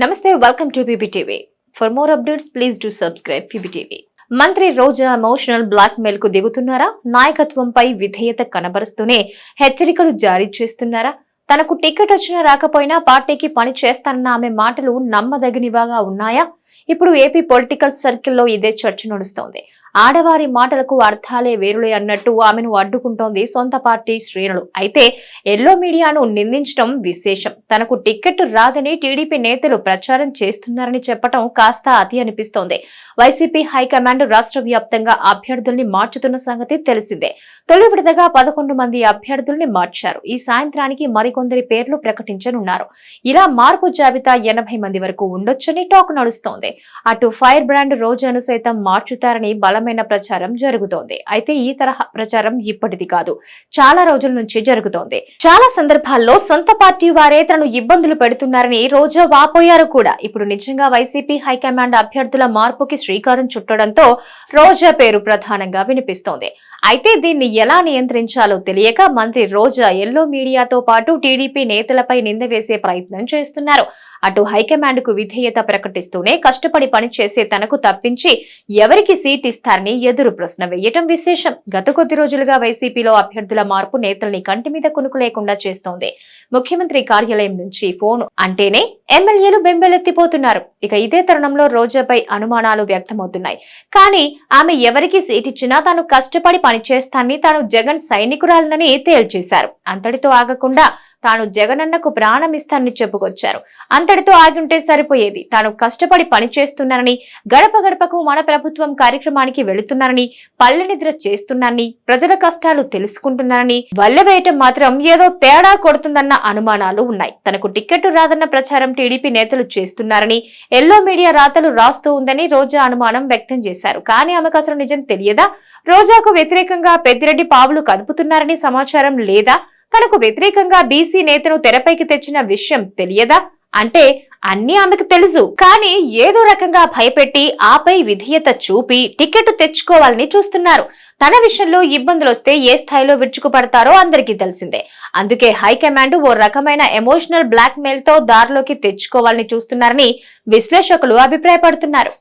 నమస్తే welcome to PBTV for more updates please do subscribe PBTV మంత్రి Roja emotional black మెయిల్కు దిగుతున్నారా? నాయకత్వంపై విధేయత కనబరుస్తూనే హెచ్చరికలు జారీ చేస్తున్నారా? తనకు టికెట్ వచ్చినా రాకపోయినా పార్టీకి పని చేస్తానన్న ఆమె మాటలు నమ్మదగినవిగా ఉన్నాయా? ఇప్పుడు ఏపీ పొలిటికల్ సర్కిల్లో ఇదే చర్చ నడుస్తోంది. ఆడవారి మాటలకు అర్థాలే వేరులే అన్నట్టు ఆమెను అడ్డుకుంటోంది సొంత పార్టీ శ్రేణులు అయితే ఎల్లో మీడియాను నిందించడం విశేషం. తనకు టికెట్ రాదని టీడీపీ నేతలు ప్రచారం చేస్తున్నారని చెప్పడం కాస్త అతి అనిపిస్తోంది. వైసీపీ హైకమాండ్ రాష్ట్ర వ్యాప్తంగా అభ్యర్థుల్ని మార్చుతున్న సంగతి తెలిసిందే. తొలి విడతగా పదకొండు మంది అభ్యర్థుల్ని మార్చారు. ఈ సాయంత్రానికి మరికొందరి పేర్లు ప్రకటించనున్నారు. ఇలా మార్పు జాబితా ఎనభై మంది వరకు ఉండొచ్చని టాక్ నడుస్తోంది. అటు ఫైర్ బ్రాండ్ రోజాను సైతం మార్చుతారని బలం బలమైన ప్రచారం జరుగుతోంది. అయితే ఈ తరహా ప్రచారం ఇప్పటిది కాదు. చాలా రోజుల నుంచి జరుగుతోంది. చాలా సందర్భాల్లో సొంత పార్టీ వారే తనను ఇబ్బందులు పెడుతున్నారని రోజా వాపోయారు కూడా. ఇప్పుడు నిజంగా వైసీపీ హైకమాండ్ అభ్యర్థుల మార్పుకి శ్రీకారం చుట్టడంతో రోజా పేరు ప్రధానంగా వినిపిస్తోంది. అయితే దీన్ని ఎలా నియంత్రించాలో తెలియక మంత్రి రోజా ఎల్లో మీడియాతో పాటు టీడీపీ నేతలపై నింద వేసే ప్రయత్నం చేస్తున్నారు. అటు హైకమాండ్కు విధేయత ప్రకటిస్తూనే కష్టపడి పనిచేసే తనకు తప్పించి ఎవరికి సీట్ ఇస్తారు? ఇస్తారని ఎదురు ప్రశ్న వేయటం విశేషం. గత కొద్ది రోజులుగా వైసీపీలో అభ్యర్థుల మార్పు నేతల్ని కంటి మీద కొనుకు లేకుండా చేస్తోంది. ముఖ్యమంత్రి కార్యాలయం నుంచి ఫోన్ అంటేనే ఎమ్మెల్యేలు బెంబెలెత్తిపోతున్నారు. ఇక ఇదే తరుణంలో రోజాపై అనుమానాలు వ్యక్తమవుతున్నాయి. కానీ ఆమె ఎవరికి సీటిచ్చినా తాను కష్టపడి పనిచేస్తానని తాను జగన్ సైనికురాలనని తేల్చేశారు. అంతటితో ఆగకుండా తాను జగనన్నకు ప్రాణం ఇస్తానని చెప్పుకొచ్చారు. అంతటితో ఆగుంటే సరిపోయేది. తాను కష్టపడి పనిచేస్తున్నానని గడప గడపకు మన ప్రభుత్వం కార్యక్రమానికి వెళుతున్నానని పల్లె నిద్ర చేస్తున్నానని ప్రజల కష్టాలు తెలుసుకుంటున్నానని వల్లవేయటం మాత్రం ఏదో తేడా కొడుతుందన్న అనుమానాలు ఉన్నాయి. తనకు టిక్కెట్ రాదన్న ప్రచారం టీడీపీ నేతలు చేస్తున్నారని ఎల్లో మీడియా రాతలు రాస్తూ ఉందని రోజా అనుమానం వ్యక్తం చేశారు. కానీ ఆమెకు అసలు నిజం తెలియదా? రోజాకు వ్యతిరేకంగా పెద్దిరెడ్డి పావులు కదుపుతున్నారని సమాచారం లేదా? తనకు వ్యతిరేకంగా బీసీ నేతను తెరపైకి తెచ్చిన విషయం తెలియదా? అంటే అన్ని ఆమెకు తెలుసు. కానీ ఏదో రకంగా భయపెట్టి ఆపై విధేయత చూపి టికెట్ తెచ్చుకోవాలని చూస్తున్నారు. తన విషయంలో ఇబ్బందులు వస్తే ఏ స్థాయిలో విరుచుకుపడతారో అందరికీ తెలిసిందే. అందుకే హైకమాండ్ ఓ రకమైన ఎమోషనల్ బ్లాక్ మెయిల్తో దారిలోకి తెచ్చుకోవాలని చూస్తున్నారని విశ్లేషకులు అభిప్రాయపడుతున్నారు.